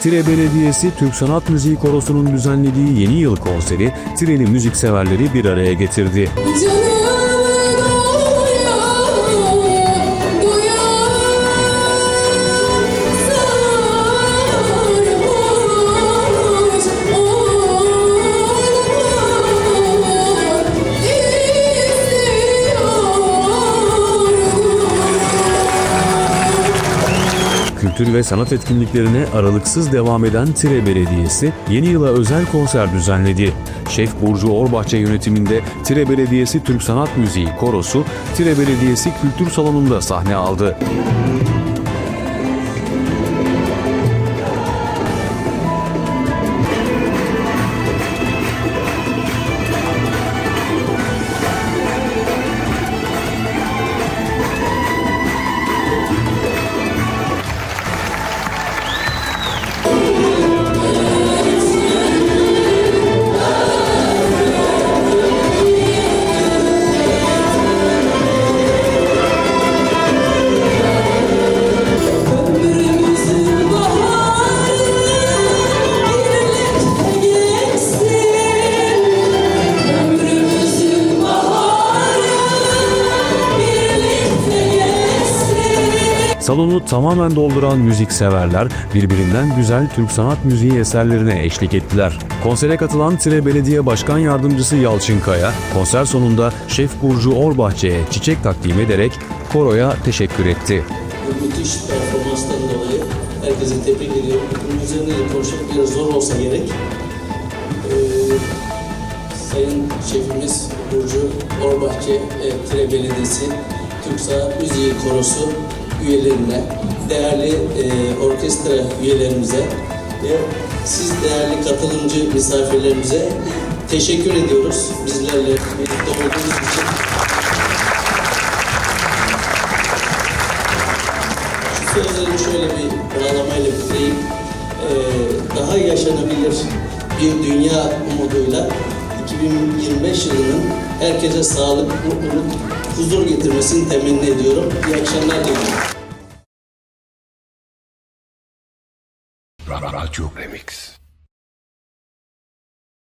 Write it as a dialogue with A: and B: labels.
A: Tire Belediyesi Türk Sanat Müziği Korosu'nun düzenlediği yeni yıl konseri Tireli müzikseverleri bir araya getirdi.
B: Canım
A: Kültür ve sanat etkinliklerine aralıksız devam eden Tire Belediyesi yeni yıla özel konser düzenledi. Şef Burcu Orbahçe yönetiminde Tire Belediyesi Türk Sanat Müziği Korosu Tire Belediyesi Kültür Salonu'nda sahne aldı. Salonu tamamen dolduran müzikseverler birbirinden güzel Türk sanat müziği eserlerine eşlik ettiler. Konsere katılan Tire Belediye Başkan Yardımcısı Yalçın Kaya, konser sonunda Şef Burcu Orbahçe'ye çiçek takdim ederek koroya teşekkür etti.
C: bu müthiş performanstan dolayı herkese tebrik ediyorum. Bunun üzerine de konuşmak biraz zor olsa gerek. Ee, Sayın Şefimiz Burcu Orbahçe, e, Tire Belediyesi, Türk Sanat Müziği Korosu üyelerine, değerli e, orkestra üyelerimize ve siz değerli katılımcı misafirlerimize teşekkür ediyoruz. Bizlerle birlikte olduğunuz için. Şu sözleri şöyle bir bağlamayla bitireyim. Ee, daha yaşanabilir bir dünya umuduyla 2025 yılının herkese sağlık, mutluluk, huzur getirmesini temenni ediyorum. İyi akşamlar diliyorum.
D: Radyo Remix.